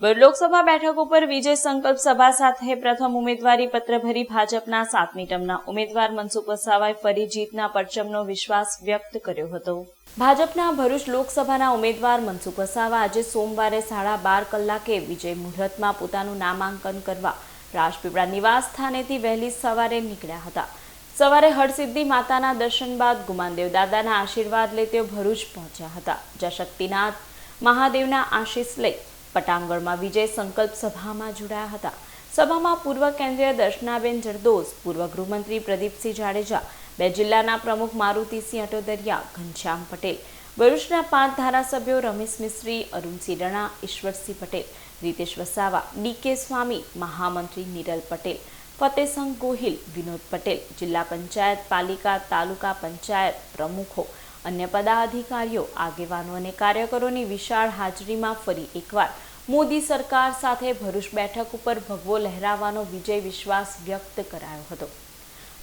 લોકસભા બેઠક ઉપર વિજય સંકલ્પ સભા સાથે પ્રથમ ઉમેદવારી પત્ર ભરી ભાજપના સાતમી ટર્મના ઉમેદવાર મનસુખ વસાવાએ ફરી જીતના પરચમનો વિશ્વાસ વ્યક્ત કર્યો હતો. ભાજપના ભરૂચ લોકસભાના ઉમેદવાર મનસુખ વસાવા આજે સોમવારે સાડા બાર કલાકે વિજય મુહૂર્તમાં પોતાનું નામાંકન કરવા રાજપીપળા નિવાસ સ્થાનેથી વહેલી સવારે નીકળ્યા હતા. સવારે હરસિદ્ધિ માતાના દર્શન બાદ ગુમાનદેવ દાદાના આશીર્વાદ લઈ તેઓ ભરૂચ પહોંચ્યા હતા. જ્યાં શક્તિનાથ મહાદેવના આશીષ લઈ પટાંગણમાં વિજય સંકલ્પ સભામાં જોડાયા હતા. સભામાં પૂર્વ કેન્દ્રીય દર્શનાબેન જરદોસ પૂર્વ ગૃહમંત્રી પ્રદીપસિંહ જાડેજા, બે જિલ્લાના પ્રમુખ મારુતિસિંહ અટોદરિયા, ઘનશ્યામ પટેલ, ભરૂચના પાંચ ધારાસભ્યો રમેશ મિસ્ત્રી અરુણસિંહ રણા ઈશ્વરસિંહ પટેલ, રીતેશ વસાવા, ડીકે સ્વામી, મહામંત્રી નિરલ પટેલ ફતેસંગ ગોહિલ, વિનોદ પટેલ, જિલ્લા પંચાયત, પાલિકા, તાલુકા પંચાયત પ્રમુખો અન્ય પદાધિકારીઓ, આગેવાનો અને કાર્યકરોની વિશાળ હાજરીમાં ફરી એકવાર મોદી સરકાર સાથે ભરૂચ બેઠક ઉપર ભગવો લહેરાવાનો વિજય વિશ્વાસ વ્યક્ત કરાયો હતો.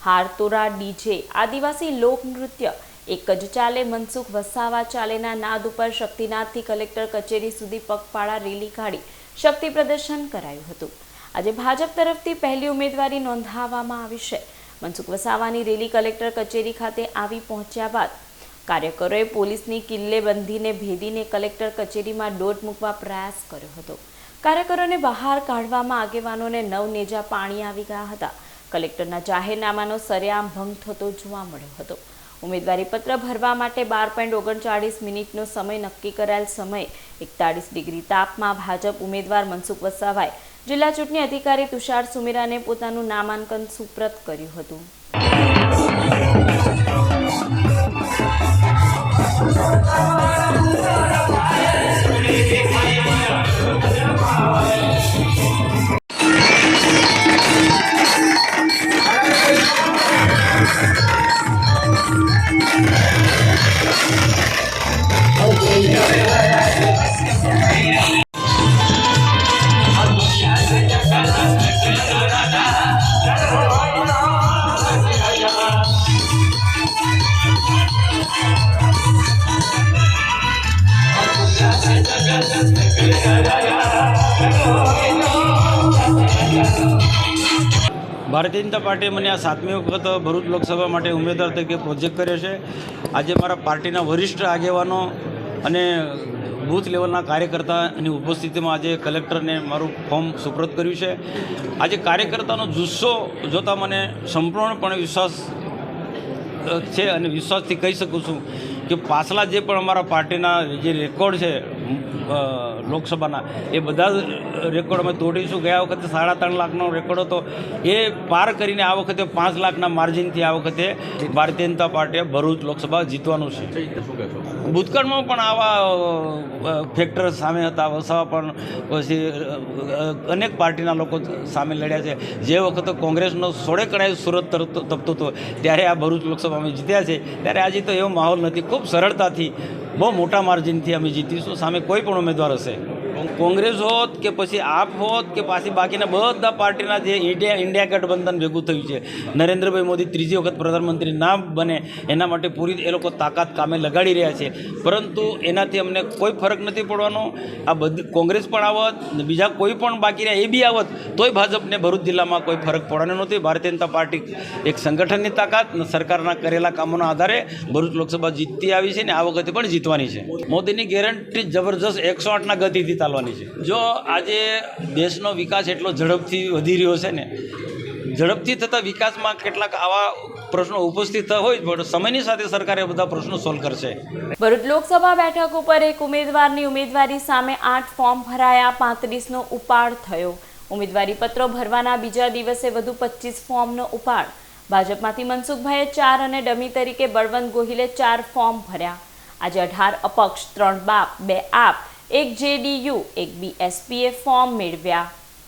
હારતોરા, ડીજે, આદિવાસી લોકનૃત્ય એક જ ચાલે મનસુખ વસાવા ચાલેના નાદ ઉપર શક્તિનાથથી કલેક્ટર કચેરી સુધી પગપાળા રેલી કાઢી શક્તિ પ્રદર્શન કરાયું હતું. આજે ભાજપ તરફથી પહેલી ઉમેદવારી નોંધાવવામાં આવી છે. મનસુખ વસાવાની રેલી કલેક્ટર કચેરી ખાતે આવી પહોંચ્યા બાદ કાર્યકરોએ પોલીસની કિલ્લેબંધીને ભેદીને કલેક્ટર કચેરીમાં દોટ મૂકવા પ્રયાસ કર્યો હતો. કાર્યકરોને બહાર કાઢવામાં આગેવાનોને નવનેજા પાણી આવી ગયા હતા. કલેક્ટરના જાહેરનામાનો સરેઆમ ભંગ થતો જોવા મળ્યો હતો. ઉમેદવારી પત્ર ભરવા માટે બાર પોઈન્ટ ઓગણચાળીસ મિનિટનો સમય નક્કી કરાયેલ સમય એકતાળીસ ડિગ્રી તાપમાં ભાજપ ઉમેદવાર મનસુખ વસાવાએ જિલ્લા ચૂંટણી અધિકારી તુષાર સુમેરાને પોતાનું નામાંકન સુપ્રત કર્યું હતું. ભારતીય જનતા પાર્ટીએ મને આ સાતમી વખત ભરૂચ લોકસભા માટે ઉમેદવાર તરીકે પ્રોજેક્ટ કર્યો છે. આજે મારા પાર્ટીના વરિષ્ઠ આગેવાનો અને બૂથ લેવલના કાર્યકર્તાની ઉપસ્થિતિમાં આજે કલેક્ટરને મારું ફોર્મ સુપ્રત કર્યું છે. આજે કાર્યકર્તાનો જુસ્સો જોતાં મને સંપૂર્ણપણે વિશ્વાસ છે અને વિશ્વાસથી કહી શકું છું કે પાછલા જે પણ અમારા પાર્ટીના જે રેકોર્ડ છે લોકસભાના. એ બધા જ રેકોર્ડ અમે તોડીશું. ગયા વખતે સાડા ત્રણ લાખનો રેકોર્ડ હતો. એ પાર કરીને આ વખતે પાંચ લાખના માર્જિનથી આ વખતે ભારતીય જનતા પાર્ટીએ ભરૂચ લોકસભા જીતવાનું છે. ભૂતકાળમાં પણ આવા ફેક્ટર સામે હતા. વસાવા પણ પછી અનેક પાર્ટીના લોકો સામે લડ્યા છે. જે વખતે કોંગ્રેસનો સોળે કણાય સુરત તરફ તપતો હતો ત્યારે આ ભરૂચ લોકસભા અમે જીત્યા છે. ત્યારે આજે તો એવો માહોલ નથી. ખૂબ સરળતાથી બહુ મોટા માર્જિનથી અમે જીતીશું સામે કોઈ પણ ઉમેદવાર હશે કોંગ્રેસ હોત કે પછી આપ હોત કે પાછી બાકીના બધા પાર્ટીના જે ઇન્ડિયા ઇન્ડિયા ગઠબંધન ભેગું થયું છે, નરેન્દ્રભાઈ મોદી ત્રીજી વખત પ્રધાનમંત્રી ના બને, એના માટે પૂરી એ લોકો તાકાત કામે લગાડી રહ્યા છે. પરંતુ એનાથી અમને કોઈ ફરક નથી પડવાનો. આ બધી, કોંગ્રેસ પણ આવત બીજા કોઈ પણ બાકી રહ્યા એ બી આવત, તોય ભાજપને ભરૂચ જિલ્લામાં કોઈ ફરક પડવાનો નથી ભારતીય જનતા પાર્ટી એક સંગઠનની તાકાત સરકારના કરેલા કામોના આધારે ભરૂચ લોકસભા જીતતી આવી છે ને આ વખતે પણ જીતવાની છે. મોદીની ગેરંટી જબરજસ્ત એકસો આઠના ગતિથી ચાલવાની છે? જો આજે દેશનો વિકાસ એટલો ઝડપથી વધી રહ્યો છે ને, ઝડપથી થતા વિકાસમાં કેટલાક આવા પ્રશ્નો ઉપસ્થિત હોય પણ સમયની સાથે સરકારે બધા પ્રશ્નો સોલ્વ કરશે. ભરૂચ લોકસભા બેઠક ઉપર એક ઉમેદવારની ઉમેદવારી સામે આઠ ફોર્મ ભરાયા, પાંત્રીસનો ઉપાડ થયો. ઉમેદવારી પત્રો ભરવાના બીજા દિવસે વધુ પચીસ ફોર્મનો ઉપાડ. ભાજપમાંથી મનસુખભાઈએ ચાર અને ડમી તરીકે બળવંત ગોહિલે ચાર ફોર્મ ભર્યા. આજે અઢાર અપક્ષ, ત્રણ બાપ, બે આપ. એક જેડીયુ એક બીએસપીએ ફોર્મ મેળવ્યા.